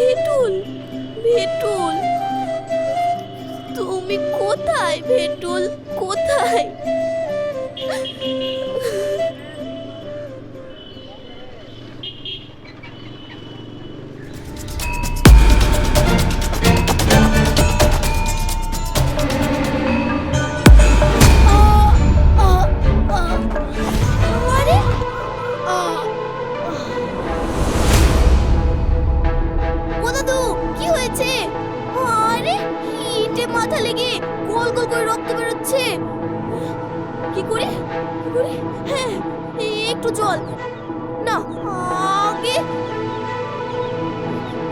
ভেটুল ভেটুল। তুমি কোথায় ভেটুল? কোথায়? গোল গোল করে রক্ত বেরোচ্ছে। কি করে? হ্যাঁ একটু জল। না, আগে।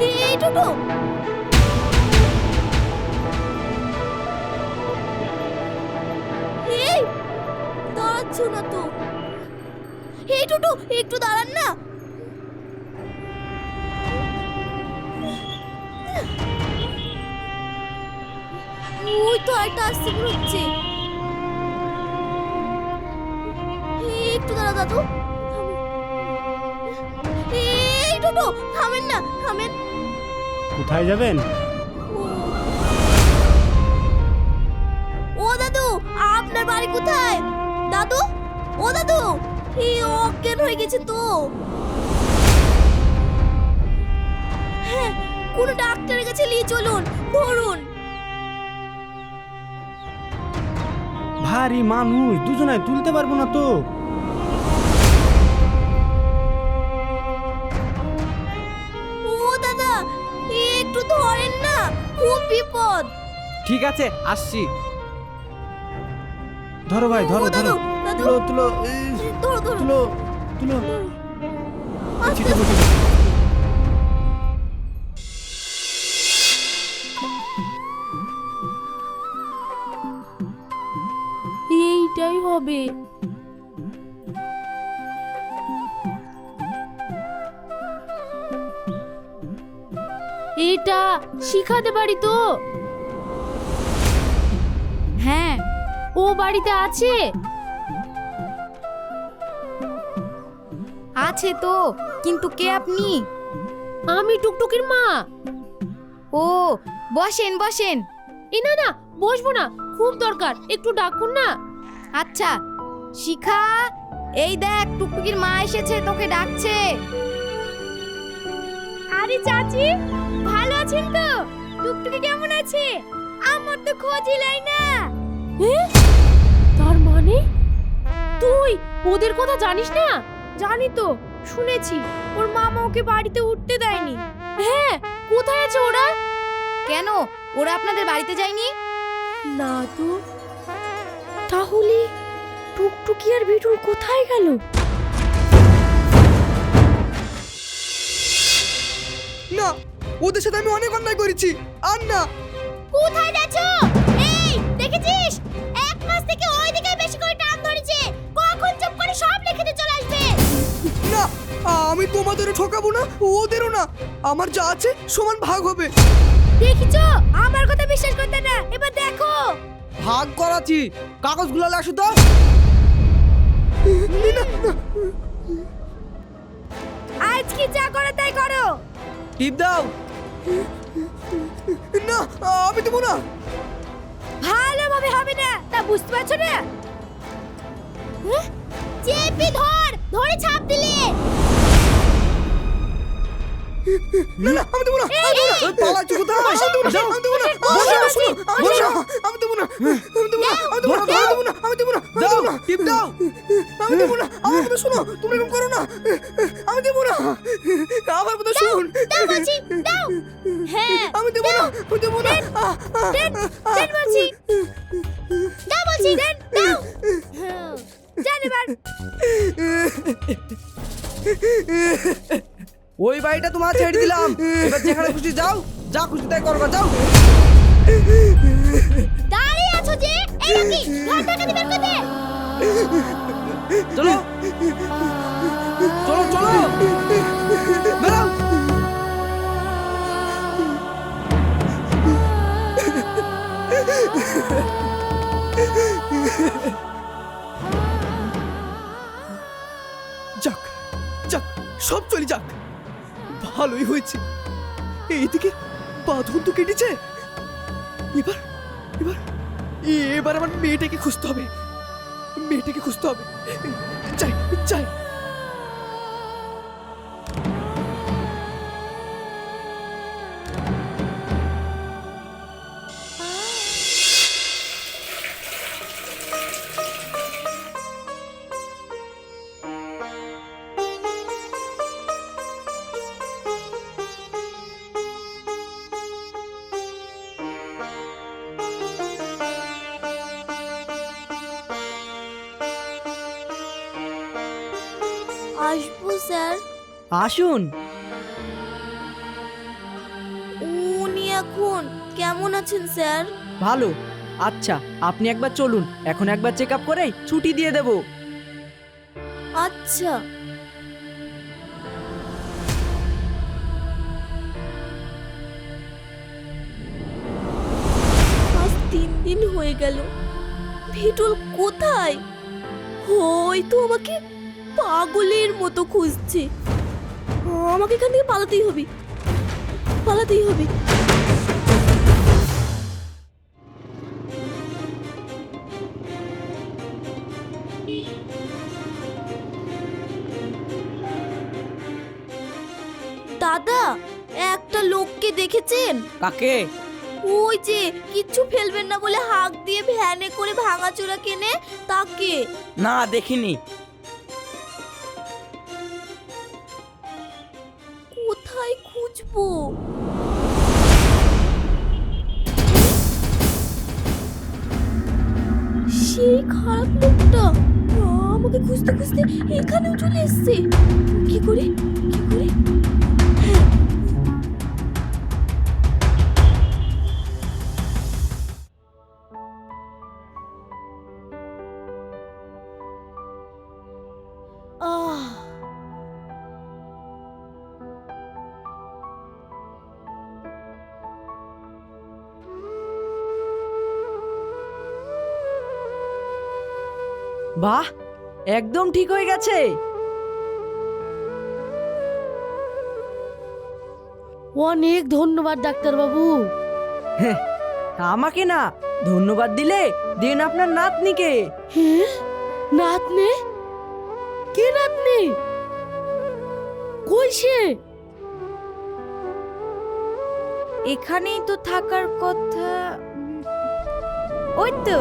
এইটুকু এই না তো। এই, টুটু, একটু দাঁড়ান না। ওই তো একটা আসছে মনে হচ্ছে। একটু দাঁড়া দাদু। এই টুটু থামেন না থামেন। কোথায় যাবেন? ও দাদু আপনার বাড়ি কোথায়? দাদু ও দাদু এই অজ্ঞান হয়ে গেছে তো। হ্যাঁ কোনো ডাক্তারের কাছে নিয়ে চলুন ধরুন। ভারী মানুষ দুজনায় তুলতে পারব না তো। ও দাদা একটু ধরেন না খুব বিপদ। ঠিক আছে আসছি। ধরো ভাই ধরো ও ধরো। দাদু। তুলো তুলো এই, ধরো ধরো। তুলো তুলো। আস্তে আস্তে। হবে এটা শিখাতে পারি তো। হ্যাঁ ও বাড়িতে আছে। আছে তো কিন্তু কে আপনি? আমি টুকটুকির মা। ও বসেন বসেন। এ না না বসবো না খুব দরকার একটু ডাকুন না। আচ্ছা শিখা এই দেখ টুকটুকির মা এসেছে তোকে ডাকছে। আরে চাচি ভালো আছেন তো? টুকটুকি কেমন আছে? আমার তো খোঁজই লাই না। তার মানে? তুই ওদের কথা জানিস না? জানি তো শুনেছি। ওর মামা ওকে বাড়িতে উঠতে দেয়নি। হ্যাঁ কোথায় আছে ওরা? কেন? ওরা আপনাদের বাড়িতে যায়নি? না তো তাহলে টুকটুকি আর ভিটুর কোথায় গেল? না ওদের সাথে আমি অনেক অন্যায় করেছি। আর না কোথায় যাচ্ছ? এই দেখেছিস? এক মাস থেকে ওই দিকে বেশি করে টান ধরেছে। কখন চুপ করে সব লিখে দিয়ে চলে আসবে? না আমি তোমাদেরও ঠকাবো না ওদেরও না। আমার যা আছে সমান ভাগ হবে। দেখিছো? বিশ্বাস করতে না এবার দেখো। ভাগ করাচ্ছি কাগজগুলো আসো তো। আজ কি যা করে তাই করো। টিপ দাও। না আমি দেবো না। ভালোভাবে হবে না তা বুঝতে পারছ না? হ্যাঁ? চেপি ধর ধরে ছাপ দিলে। না আমি দেবো না আমি দেবো না পালাচ্ছি কোথায় আমি দেবো না আমি দেবো না বসো বসো বসো আমি দেবো না আমি দেবো না আমি আমি দেবো না আমি দেবো শোনো তোমরা করো না আমি দেবো না আমার কথা শুন আমি দেবো না ওই বাড়িটা তোমার ছেড়ে দিলাম। এবার যেখানে খুশি যাও যা খুশি তাই করবা যাও। দাঁড়িয়ে আছো যে? এই নাকি ঘর থেকে দিবেন কোথায় চলো। চলো চলো। হয়েছে? এইদিকে বাঁধন তো কেটেছে। এবার এবার এবার আমার মেয়েটাকে খুঁজতে হবে। মেয়েটাকে খুঁজতে হবে। চাই যাই। আসুন। উনি এখন কেমন আছেন স্যার? ভালো। আচ্ছা আপনি একবার চলুন। এখন একবার চেক আপ করে ছুটি দিয়ে দেব। আচ্ছা। আজ তিন দিন হয়ে গেল। ভিটুল কোথায়? হয়তো আমাকে পাগলের মতো খুঁজছে। আমাকে এখান থেকে পালাতেই হবে। পালাতেই হবে। দাদা একটা লোককে দেখেছেন? কাকে? ওই যে কিচ্ছু ফেলবেন না বলে হাঁক দিয়ে ভ্যানে করে ভাঙাচোরা কেনে? তাকে? না দেখিনি। সেই খারাপ লোকটা। আমাকে খুঁজতে খুঁজতে এখানেও চলে এসছে। কি করে? কি করে? বাহ একদম ঠিক হয়ে গেছে। অনেক ধন্যবাদ ডাক্তারবাবু। হ্যাঁ, আমাকে না ধন্যবাদ দিলে দিন আপনার নাতনিকে। হ্যাঁ নাতনি? কে নাতনি? কই সে? এখানেই তো থাকার কথা। ওই তো।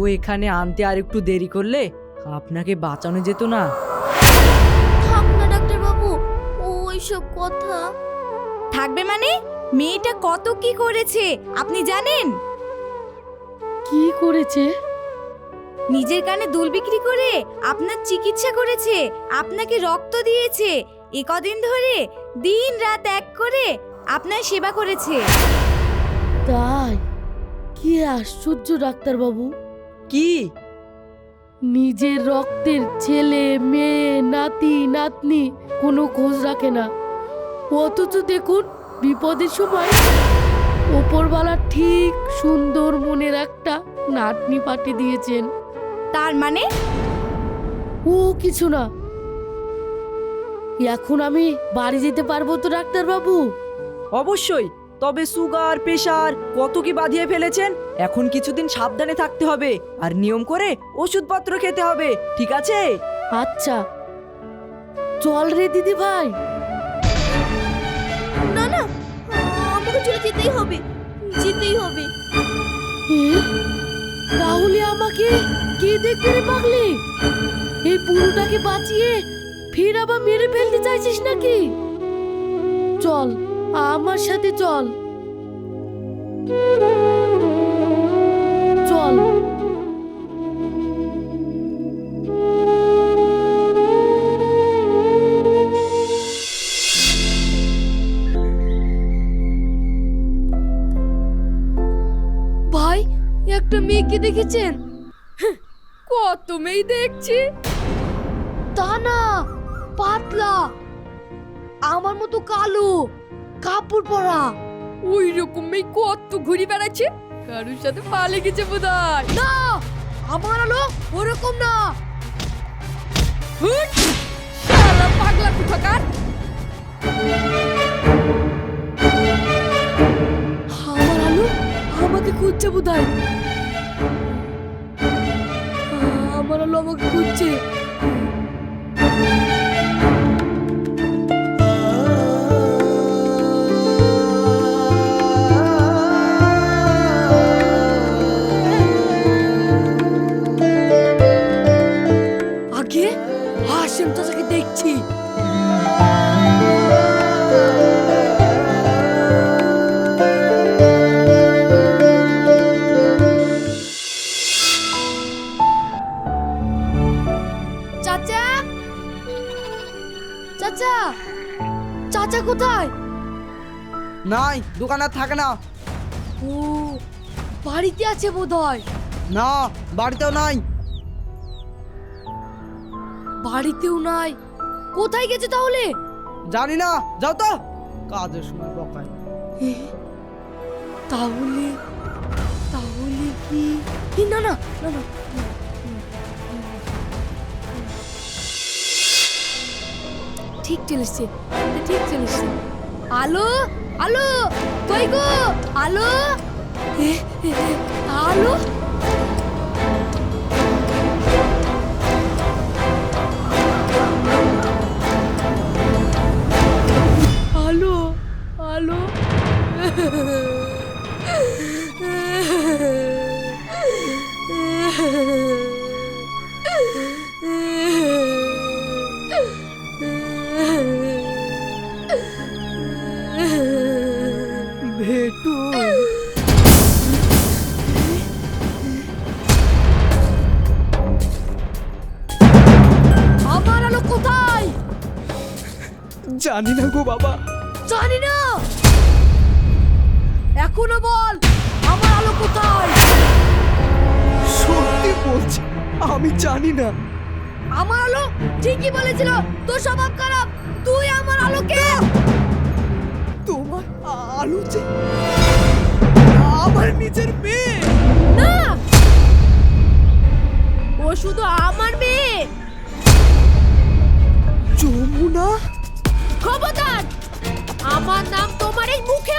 ও এখানে আনতে আর একটু দেরি করলে আপনাকে বাঁচানো যেত না। থাক না ডাক্তার বাবু ওইসব কথা। থাকবে মানে? মেয়েটা কত কি করেছে আপনি জানেন? কি করেছে? নিজের কানে দুল বিক্রি করে আপনার চিকিৎসা করেছে আপনাকে রক্ত দিয়েছে এ কদিন ধরে দিন রাত এক করে আপনার সেবা করেছে। তাই? কি আশ্চর্য ডাক্তারবাবু। কি? নিজের রক্তের ছেলে মেয়ে নাতি নাতনি কোনো খোঁজ রাখে না। অথচ দেখুন বিপদের সময় ওপরওয়ালা ঠিক সুন্দর মনের একটা নাতনি পাঠিয়ে দিয়েছেন। তার মানে? ও কিছু না। এখন আমি বাড়ি যেতে পারব তো ডাক্তারবাবু? অবশ্যই। তবে সুগার প্রেশার কত কি বাঁধিয়ে ফেলেছেন? এখন কিছুদিন সাবধানে থাকতে হবে আর নিয়ম করে ওষুধপত্র খেতে হবে ঠিক আছে? আচ্ছা। চল রে দিদি ভাই। না না আমাকে চলে যেতেই হবে যেতেই হবে? তাহলে আমাকে কে দেখতে রে পাগলি? এই পুরোটাকে বাঁচিয়ে ফের আবার মেরে ফেলতে চাইছিস নাকি? চল। আমার সাথে চল। চল। ভাই, একটা মেয়েকে দেখেছেন? হ্যাঁ, কত মেয়ে দেখছি। তা না, পাতলা। আমার মতো কালো। কাপড় পরা। ওই রকম মেয়ে কত ঘুরি বেড়াচ্ছে। কারুর সাথে পালে গেছে বোধহয়। না আমার আলো ওরকম না। হুট! শালা পাগলা কোথাকার আমার আলো আমাকে খুঁজছে বোধহয়। আমার আলো আমাকে খুঁজছে। চাচাকে দেখছি। চাচা? চাচা? চাচা কোথায়? নাই দোকান আর থাকে না। ও বাড়িতে আছে বোধ হয় না বাড়িতেও নাই। বাড়িতেও নাই। কোথায় গেছে তাহলে? জানি না যাও তো। কাজের সময় বকায়। তাহলে তাহলে কি? না না না না ঠিক চলেছে ঠিক চলেছে। আলো আলো কই গো? আলো? আলো? ভেটু আমার আলো কোথায়? জানি না গো বাবা। জানি না। এখনও বল আমার আলো কোথায়? সত্যি বলছি আমি জানি না। আমার আলো? ঠিকই বলেছিল তোর স্বভাব খারাপ। তুই আমার আলোকে তোমার আলো যে আমার নিজের মেয়ে। না! ও শুধু আমার মেয়ে। যমুনা? খবরদার আমার নাম তোমার এই মুখে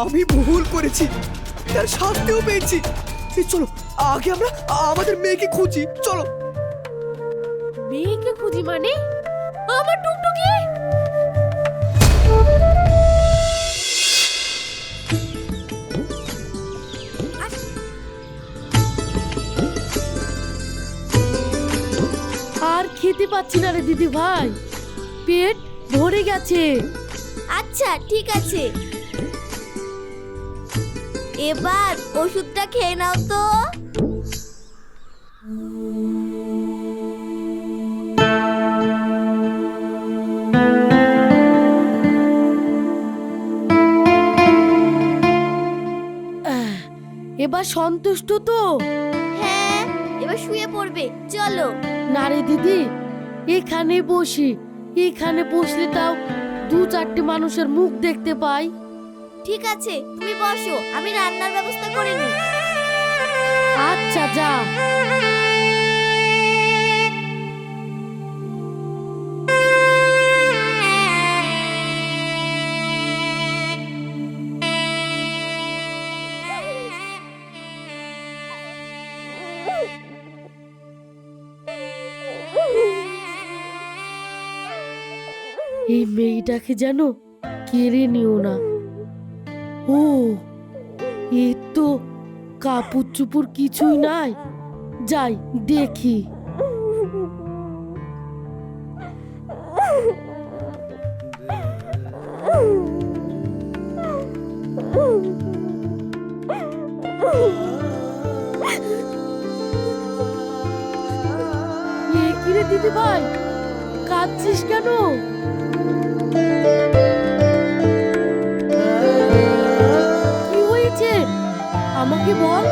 আমি ভুল করেছি। তার শাস্তিও পেয়েছি। চলো আগে আমরা আমাদের মেয়েকে খুঁজি চলো। মেয়েকে খুঁজি মানে? আমার টুকটুকি? আর খেতে পাচ্ছি না রে দিদি ভাই পেট ভরে গেছে। আচ্ছা ঠিক আছে। এবার ওষুধটা খেয়ে নাও তো। এবার সন্তুষ্ট তো? হ্যাঁ এবার শুয়ে পড়বে চলো। না রে দিদি এখানে বসি এখানে বসলে তাও দু চারটে মানুষের মুখ দেখতে পাই। ঠিক আছে, তুমি বসো, আমি রান্নার ব্যবস্থা করে নিই। আচ্ছা যা। এই মেয়েটাকে যেন কেড়ে নিও না। ও এ তো কাপড় চুপুর কিছুই নাই। যাই দেখি। দিদি ভাই কাঁদছিস কেন? আমাকে বল।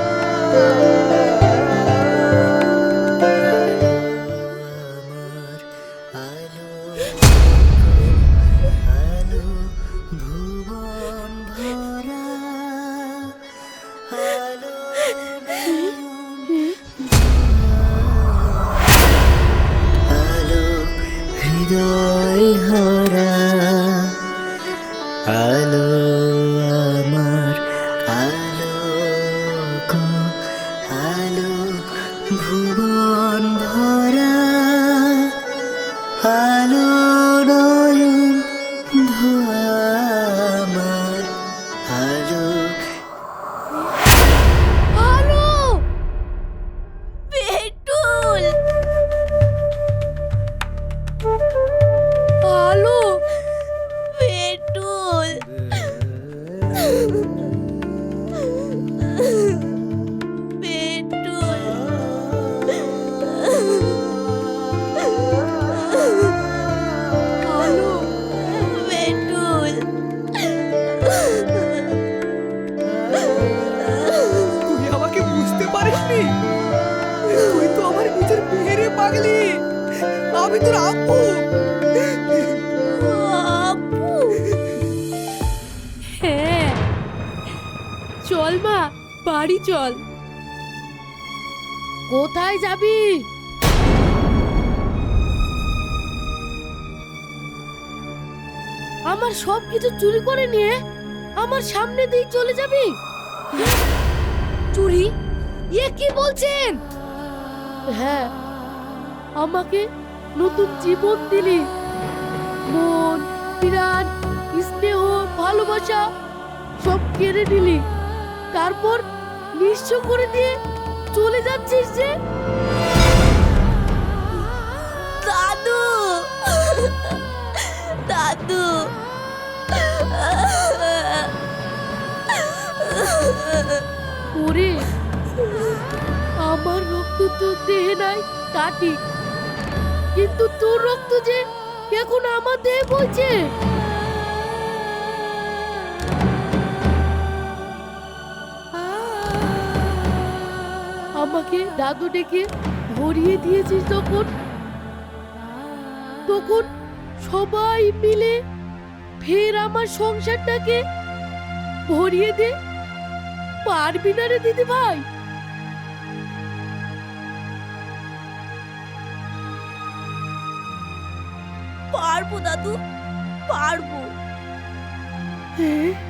আমার সব কিছু চুরি করে নিয়ে আমার সামনে দিয়ে চলে যাবি? চুরি? এ কি বলছেন? হ্যাঁ আমাকে নতুন জীবন দিলি। মন, প্রাণ, স্নেহ, ভালোবাসা সব কেড়ে নিলি। তারপর নিঃস্ব করে দিয়ে চলে যাচ্ছিস যে? দাদু ওরে, আমার রক্ত তো দেহে নাই, তা ঠিক। কিন্তু তোর রক্ত যে এখন আমার দেহে বইছে। আমাকে দাদু ডেকে ভরিয়ে দিয়েছিস তখন? তখন সবাই মিলে ফের আমার সংসারটাকে ভরিয়ে দে। পারবি না রে দিদি ভাই পারব দাদু পারব। হ্যাঁ?